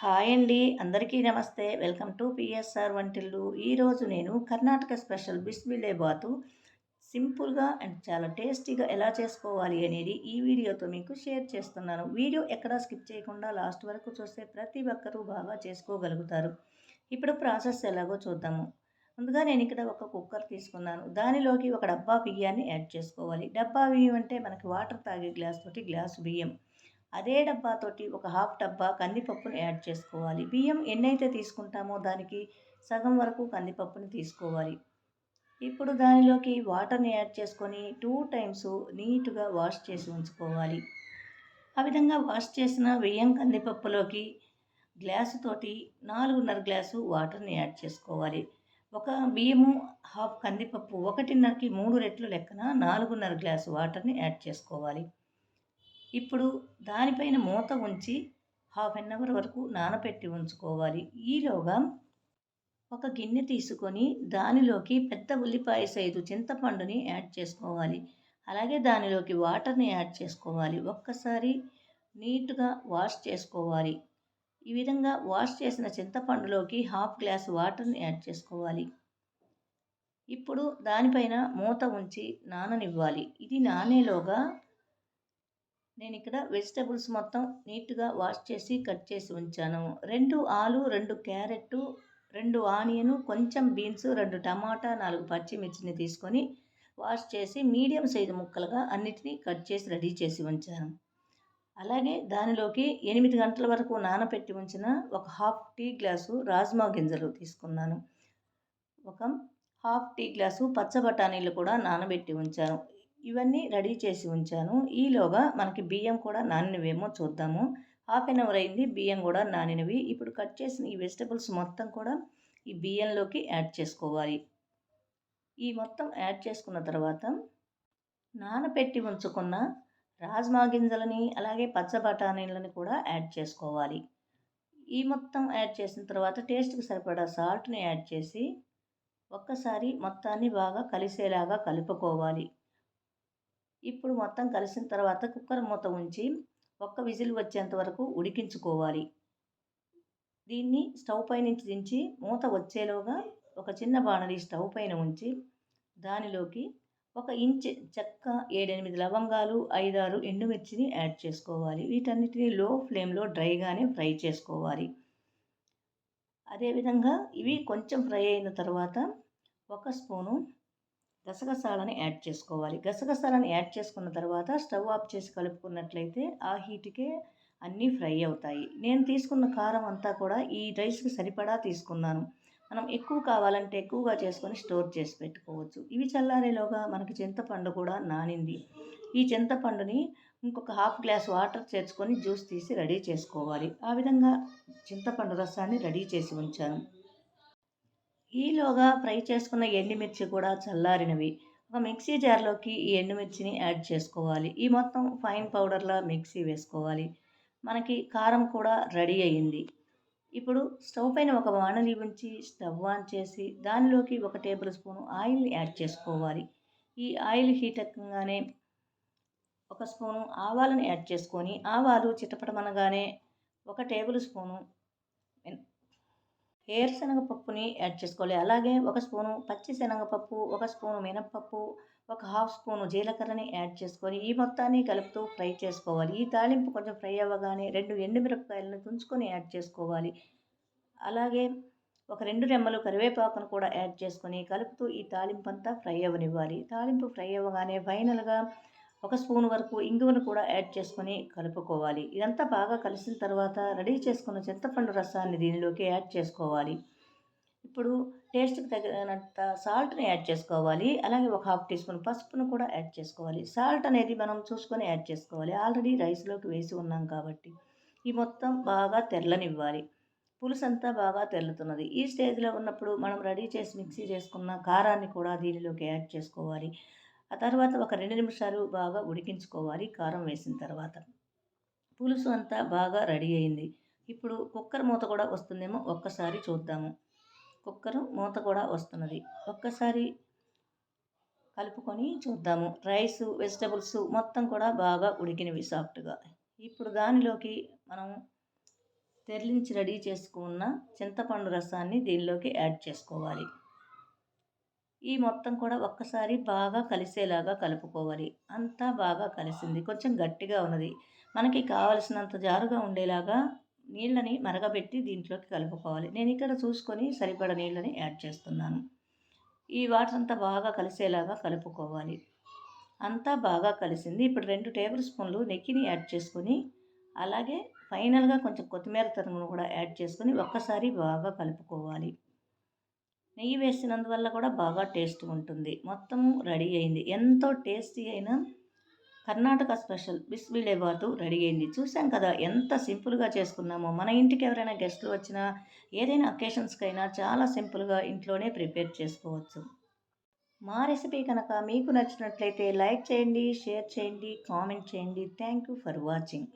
Hi అండి. అందరికీ నమస్తే. వెల్కమ్ టు పిఎస్ఆర్ వంటిల్లు. ఈరోజు నేను కర్ణాటక స్పెషల్ బిస్బిలేబాతు సింపుల్గా అండ్ చాలా టేస్టీగా ఎలా చేసుకోవాలి అనేది ఈ వీడియోతో మీకు షేర్ చేస్తున్నాను. వీడియో ఎక్కడా స్కిప్ చేయకుండా లాస్ట్ వరకు చూస్తే ప్రతి ఒక్కరూ బాగా చేసుకోగలుగుతారు. ఇప్పుడు ప్రాసెస్ ఎలాగో చూద్దాము. ముందుగా నేను ఇక్కడ ఒక కుక్కర్ తీసుకున్నాను. దానిలోకి ఒక డబ్బా బియ్యాన్ని యాడ్ చేసుకోవాలి. డబ్బా బియ్యం అంటే మనకి వాటర్ తాగే గ్లాస్ తోటి గ్లాసు బియ్యం. అదే డబ్బాతోటి ఒక హాఫ్ డబ్బా కందిపప్పును యాడ్ చేసుకోవాలి. బియ్యం ఎన్నైతే తీసుకుంటామో దానికి సగం వరకు కందిపప్పుని తీసుకోవాలి. ఇప్పుడు దానిలోకి వాటర్ని యాడ్ చేసుకొని టూ టైమ్స్ నీట్గా వాష్ చేసి ఉంచుకోవాలి. ఆ విధంగా వాష్ చేసిన బియ్యం కందిపప్పులోకి గ్లాసు తోటి నాలుగున్నర గ్లాసు వాటర్ని యాడ్ చేసుకోవాలి. ఒక బియ్యము హాఫ్ కందిపప్పు ఒకటిన్నరకి మూడు రెట్లు లెక్కన నాలుగున్నర గ్లాసు వాటర్ని యాడ్ చేసుకోవాలి. ఇప్పుడు దానిపైన మూత ఉంచి హాఫ్ అన్ అవర్ వరకు నానబెట్టి ఉంచుకోవాలి. ఈలోగా ఒక గిన్నె తీసుకొని దానిలోకి పెద్ద ఉల్లిపాయ సైజు చింతపండుని యాడ్ చేసుకోవాలి. అలాగే దానిలోకి వాటర్ని యాడ్ చేసుకోవాలి. ఒక్కసారి నీట్గా వాష్ చేసుకోవాలి. ఈ విధంగా వాష్ చేసిన చింతపండులోకి హాఫ్ గ్లాస్ వాటర్ని యాడ్ చేసుకోవాలి. ఇప్పుడు దానిపైన మూత ఉంచి నాననివ్వాలి. ఇది నానేలోగా నేను ఇక్కడ వెజిటబుల్స్ మొత్తం నీట్గా వాష్ చేసి కట్ చేసి ఉంచాను. రెండు ఆలు రెండు క్యారెట్ రెండు ఆనియను కొంచెం బీన్స్ రెండు టమాటా నాలుగు పచ్చిమిర్చిని తీసుకొని వాష్ చేసి మీడియం సైజు ముక్కలుగా అన్నిటినీ కట్ చేసి రెడీ చేసి ఉంచాను. అలాగే దానిలోకి ఎనిమిది గంటల వరకు నానబెట్టి ఉంచిన ఒక హాఫ్ టీ గ్లాసు రాజ్మా గింజలు తీసుకున్నాను. ఒక హాఫ్ టీ గ్లాసు పచ్చ బఠానీలు కూడా నానబెట్టి ఉంచాను. ఇవన్నీ రెడీ చేసి ఉంచాను. ఈలోగా మనకి బియ్యం కూడా నానినవేమో చూద్దాము. హాఫ్ అన్ అవర్ అయింది బియ్యం కూడా నానినవి. ఇప్పుడు కట్ చేసిన ఈ వెజిటబుల్స్ మొత్తం కూడా ఈ బియ్యంలోకి యాడ్ చేసుకోవాలి. ఈ మొత్తం యాడ్ చేసుకున్న తర్వాత నానపెట్టి ఉంచుకున్న రాజ్మా గింజలని అలాగే పచ్చ బఠానీలని కూడా యాడ్ చేసుకోవాలి. ఈ మొత్తం యాడ్ చేసిన తర్వాత టేస్ట్కి సరిపడా సాల్ట్ని యాడ్ చేసి ఒక్కసారి మొత్తాన్ని బాగా కలిసేలాగా కలుపుకోవాలి. ఇప్పుడు మొత్తం కలిసిన తర్వాత కుక్కర్ మూత ఉంచి ఒక్క విజిల్ వచ్చేంత వరకు ఉడికించుకోవాలి. దీన్ని స్టవ్ పై నుంచి దించి మూత వచ్చేలోగా ఒక చిన్న బాణలి స్టవ్ పైన ఉంచి దానిలోకి ఒక ఇంచ్ చెక్క ఏడెనిమిది లవంగాలు ఐదారు ఎండుమిర్చిని యాడ్ చేసుకోవాలి. వీటన్నిటిని లో ఫ్లేమ్లో డ్రైగానే ఫ్రై చేసుకోవాలి. అదేవిధంగా ఇవి కొంచెం ఫ్రై అయిన తర్వాత ఒక స్పూను గసగసాలని యాడ్ చేసుకోవాలి. గసగసాలను యాడ్ చేసుకున్న తర్వాత స్టవ్ ఆఫ్ చేసి కలుపుకున్నట్లయితే ఆ హీట్కే అన్నీ ఫ్రై అవుతాయి. నేను తీసుకున్న కారం అంతా కూడా ఈ రైస్కి సరిపడా తీసుకున్నాను. మనం ఎక్కువ కావాలంటే ఎక్కువగా చేసుకొని స్టోర్ చేసి పెట్టుకోవచ్చు. ఇవి చల్లారేలోగా మనకి చింతపండు కూడా నానింది. ఈ చింతపండుని ఇంకొక హాఫ్ గ్లాస్ వాటర్ చేర్చుకొని జ్యూస్ తీసి రెడీ చేసుకోవాలి. ఆ విధంగా చింతపండు రసాన్ని రెడీ చేసి ఉంచాను. ఈలోగా ఫ్రై చేసుకున్న ఎండుమిర్చి కూడా చల్లారినవి. ఒక మిక్సీ జార్లోకి ఈ ఎండుమిర్చిని యాడ్ చేసుకోవాలి. ఈ మొత్తం ఫైన్ పౌడర్లా మిక్సీ వేసుకోవాలి. మనకి కారం కూడా రెడీ అయ్యింది. ఇప్పుడు స్టవ్ పైన ఒక వానలి ఉంచి స్టవ్ ఆన్ చేసి దానిలోకి ఒక టేబుల్ స్పూన్ ఆయిల్ యాడ్ చేసుకోవాలి. ఈ ఆయిల్ హీట్ ఎక్కగానే ఒక స్పూను ఆవాలను యాడ్ చేసుకొని ఆవాలు చిటపటమనగానే ఒక టేబుల్ స్పూను వేరుశనగపప్పుని యాడ్ చేసుకోవాలి. అలాగే ఒక స్పూను పచ్చి శనగపప్పు ఒక స్పూను మినప్పప్పు ఒక హాఫ్ స్పూను జీలకర్రని యాడ్ చేసుకొని ఈ మొత్తాన్ని కలుపుతూ ఫ్రై చేసుకోవాలి. ఈ తాలింపు కొంచెం ఫ్రై అవ్వగానే రెండు ఎండుమిరపకాయలను తుంచుకొని యాడ్ చేసుకోవాలి. అలాగే ఒక రెండు రెమ్మలు కరివేపాకును కూడా యాడ్ చేసుకొని కలుపుతూ ఈ తాలింపు అంతా ఫ్రై అవ్వనివ్వాలి. తాలింపు ఫ్రై అవ్వగానే ఫైనల్గా ఒక స్పూన్ వరకు ఇంగువను కూడా యాడ్ చేసుకొని కలుపుకోవాలి. ఇదంతా బాగా కలిసిన తర్వాత రెడీ చేసుకున్న చింతపండు రసాన్ని దీనిలోకి యాడ్ చేసుకోవాలి. ఇప్పుడు టేస్ట్కి తగినంత సాల్ట్ని యాడ్ చేసుకోవాలి. అలాగే ఒక హాఫ్ టీ స్పూన్ పసుపును కూడా యాడ్ చేసుకోవాలి. సాల్ట్ అనేది మనం చూసుకొని యాడ్ చేసుకోవాలి. ఆల్రెడీ రైస్లోకి వేసి ఉన్నాం కాబట్టి ఈ మొత్తం బాగా తెల్లనివ్వాలి పులుసు అంతా బాగా తెల్లుతున్నది ఈ స్టేజ్లో ఉన్నప్పుడు మనం రెడీ చేసి మిక్సీ చేసుకున్న కారాన్ని కూడా దీనిలోకి యాడ్ చేసుకోవాలి. ఆ తర్వాత ఒక రెండు నిమిషాలు బాగా ఉడికించుకోవాలి కారం వేసిన తర్వాత. పులుసు అంతా బాగా రెడీ అయింది. ఇప్పుడు కుక్కర్ మూత కూడా వస్తుందేమో ఒక్కసారి చూద్దాము. కుక్కర్ మూత కూడా వస్తున్నది. ఒక్కసారి కలుపుకొని చూద్దాము. రైస్ వెజిటబుల్స్ మొత్తం కూడా బాగా ఉడికినవి సాఫ్ట్గా. ఇప్పుడు దానిలోకి మనం తెరలించి రెడీ చేసుకున్న చింతపండు రసాన్ని దీనిలోకి యాడ్ చేసుకోవాలి. ఈ మొత్తం కూడా ఒక్కసారి బాగా కలిసేలాగా కలుపుకోవాలి. అంతా బాగా కలిసింది. కొంచెం గట్టిగా ఉన్నది. మనకి కావలసినంత జారుగా ఉండేలాగా నీళ్ళని మరగబెట్టి దీంట్లోకి కలుపుకోవాలి. నేను ఇక్కడ చూసుకొని సరిపడ నీళ్ళని యాడ్ చేస్తున్నాను. ఈ వాటర్ అంతా బాగా కలిసేలాగా కలుపుకోవాలి. అంతా బాగా కలిసింది. ఇప్పుడు రెండు టేబుల్ స్పూన్లు నెక్కిని యాడ్ చేసుకొని అలాగే ఫైనల్గా కొంచెం కొత్తిమీర తరుగును కూడా యాడ్ చేసుకొని ఒక్కసారి బాగా కలుపుకోవాలి. నెయ్యి వేసినందువల్ల కూడా బాగా టేస్ట్ ఉంటుంది. మొత్తం రెడీ అయింది. ఎంతో టేస్టీ అయిన కర్ణాటక స్పెషల్ బిస్బిలేబాతు రెడీ అయింది. చూసాం కదా ఎంత సింపుల్గా చేసుకున్నామో. మన ఇంటికి ఎవరైనా గెస్ట్లు వచ్చినా ఏదైనా అకేషన్స్కైనా చాలా సింపుల్గా ఇంట్లోనే ప్రిపేర్ చేసుకోవచ్చు. మా రెసిపీ కనుక మీకు నచ్చినట్లయితే లైక్ చేయండి షేర్ చేయండి కామెంట్ చేయండి. Thank you for watching.